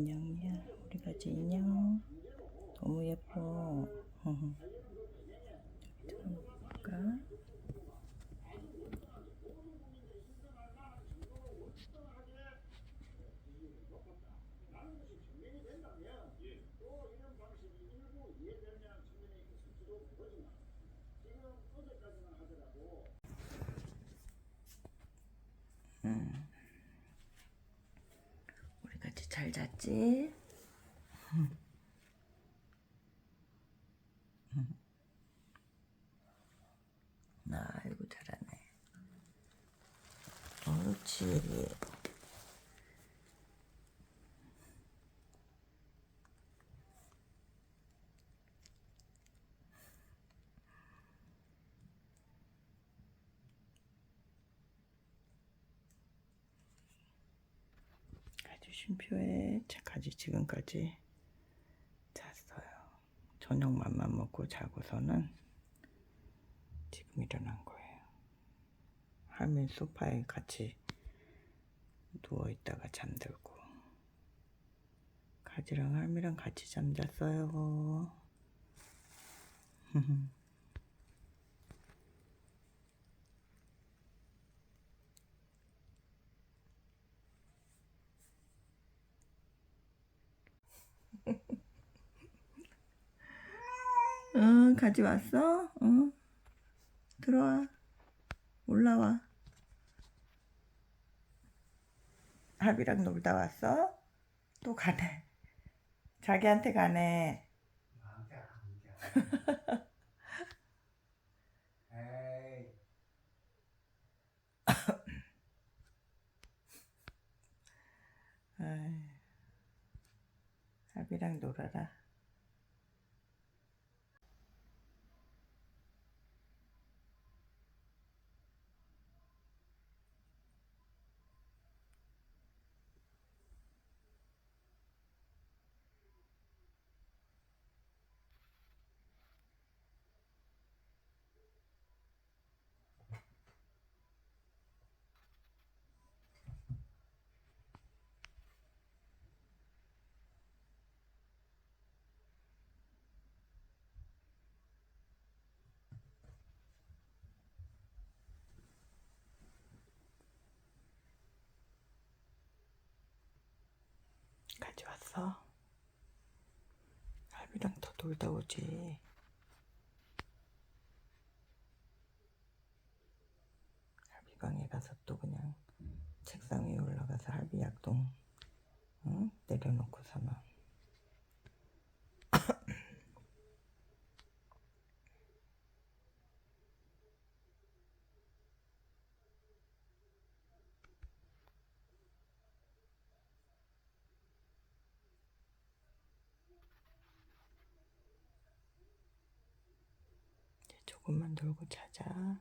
인형이야. 우리 가지 인형. 너무 예뻐. 여기 들어볼까? 우리 같이 잘 잤지? 아이고 잘하네. 옳지. 아주 쉼표에 가지 지금까지 잤어요. 저녁 맘만 먹고 자고서는 지금 일어난 거예요. 할머니 소파에 같이 누워 있다가 잠들고 가지랑 할미랑 같이 잠잤어요. 응, 가지 왔어? 응. 들어와. 올라와. 합이랑 놀다 왔어? 또 가네. 자기한테 가네. 나한테 안 가. 에이, 아이, 합이랑 놀아라. 가져왔어? 할비랑 더 놀다 오지. 할비 방에 가서 또 그냥 책상 위에 올라가서 할비 약동 응? 내려놓고서는 이제 조금만 놀고 자자.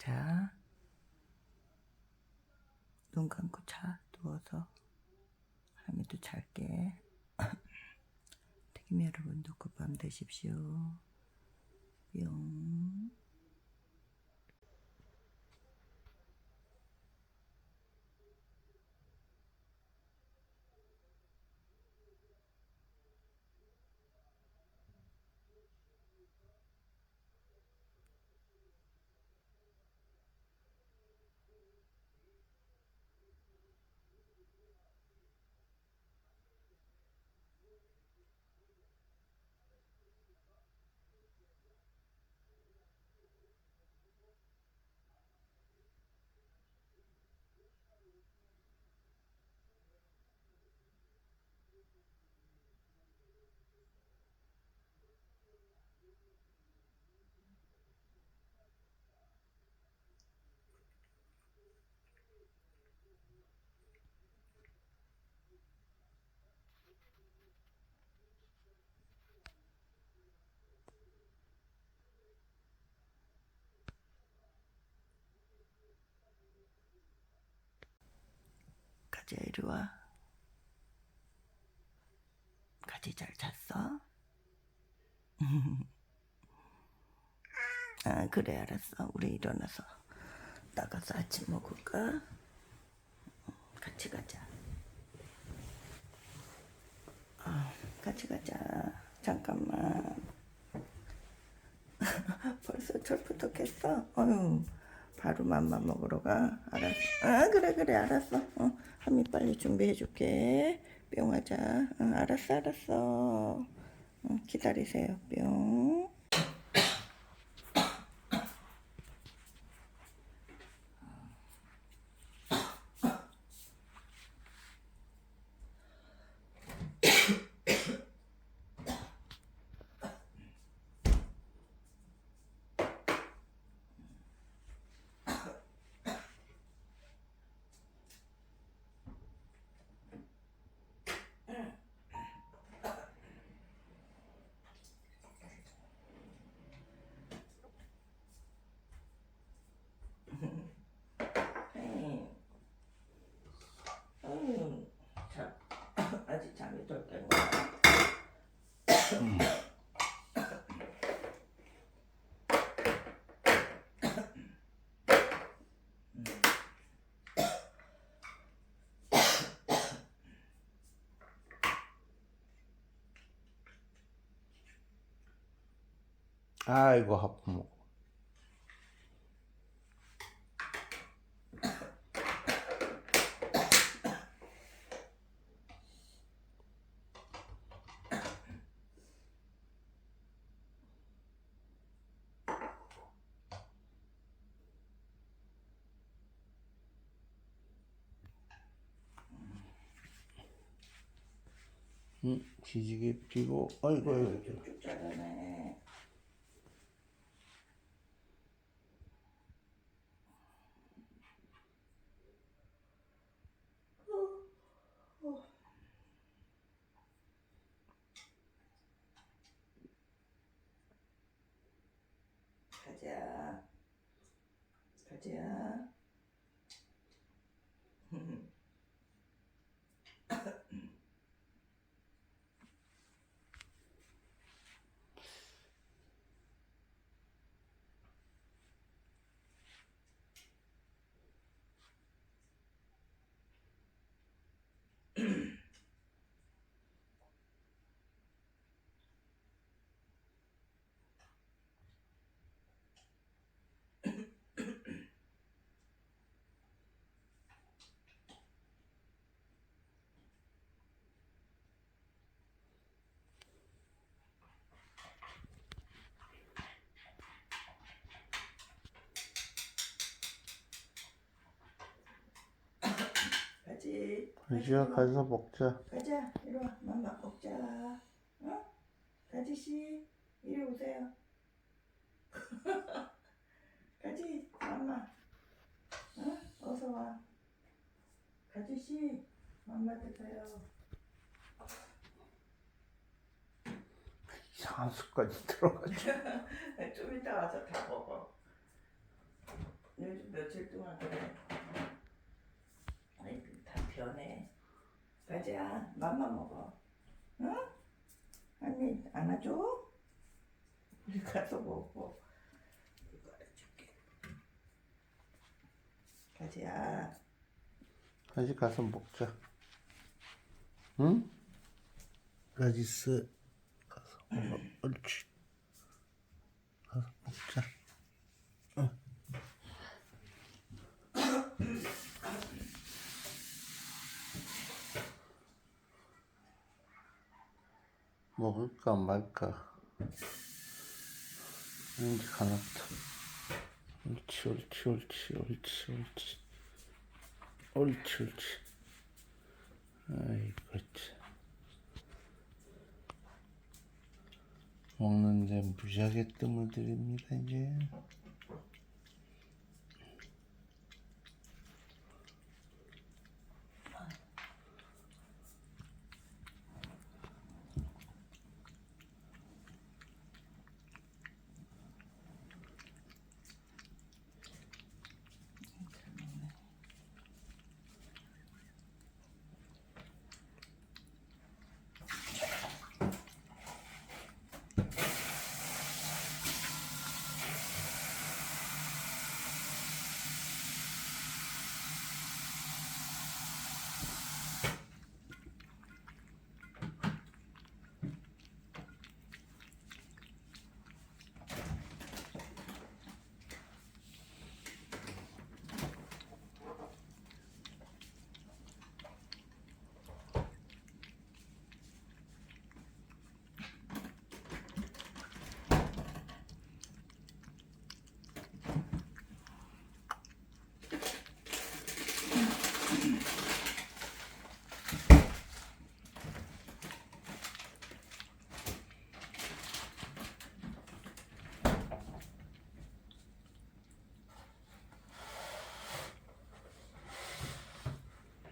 자, 눈 감고 자, 누워서. 하미도 잘게. 태김 여러분도 굿밤 되십시오. 뿅. 가지 이리 와. 가지 잘 잤어? 아 그래 알았어. 우리 일어나서 나가서 아침 먹을까? 같이 가자. 아, 같이 가자. 잠깐만. 벌써 철부터 깼어? 어휴, 바로 맘마 먹으러 가. 알았어. 아, 그래, 그래, 알았어. 어, 한미 빨리 준비해 줄게. 뿅 하자. 응, 알았어, 알았어. 응, 기다리세요. 뿅. 에이. 어휴, 자, 아직 잠이 덜 깬 거야. 아이고 하품. 응, 지지개 피고 아이고 아이고 가자. 가자. 지지야 가서 먹자 가자. 이리 와. 맘마 먹자. 어? 가지 씨. 이리 오세요. 가지. 맘마. 어? 어서 와. 가지 씨. 맘마 드세요. 이상한 습관이 들어가지고 좀 이따 와서 다 먹어. 요즘 며칠 동안 그래. 변해. 가지야, 맘만 먹어. 응? 아니 안아줘? 우리 가서 먹어. 가지야. 가지 가서 먹자. 응? 쓰 가서 먹어. 옳지. 가서 먹자. 먹을까 말까. 왠지 가났다. 옳지, 옳지, 옳지, 옳지, 옳지. 옳지, 옳지. 아이고, 참. 먹는데 무지하게 뜸을 들입니다, 이제.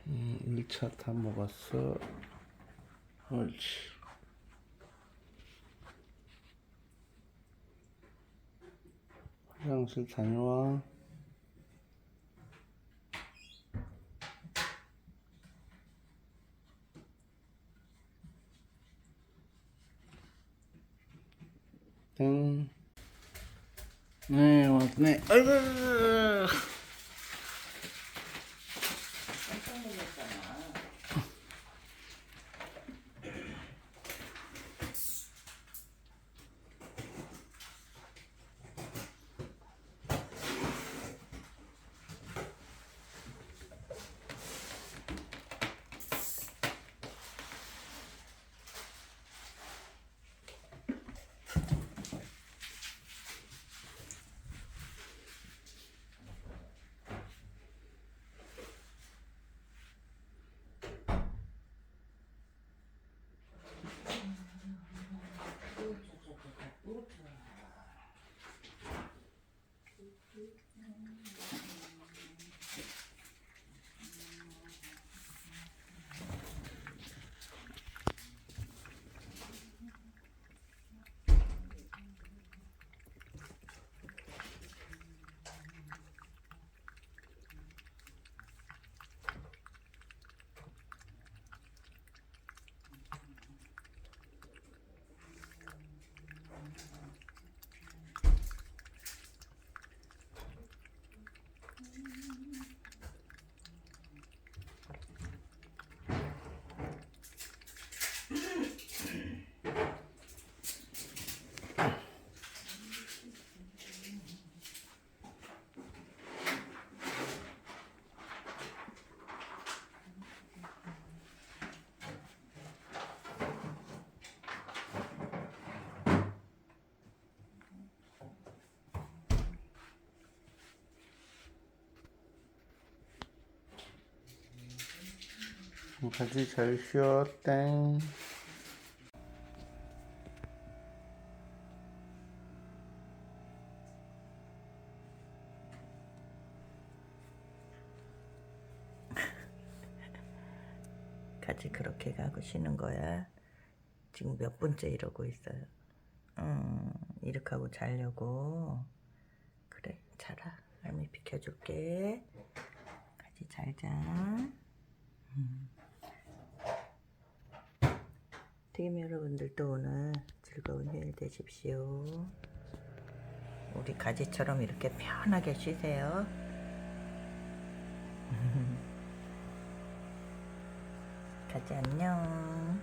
음, 1 차 다 먹었어. 옳지. 화장실 다녀와. 땡. 네, 왔네. 아이고. 가지 잘 쉬어 땡 같이 그렇게 가고 쉬는 거야. 지금 몇 번째 이러고 있어요. 음, 이렇게 하고 자려고. 그래, 자라. 할머니 비켜줄게. 가지 잘 자. 음. 튀김 여러분들도 오늘 즐거운 휴일 되십시오. 우리 가지처럼 이렇게 편하게 쉬세요. 가지 안녕.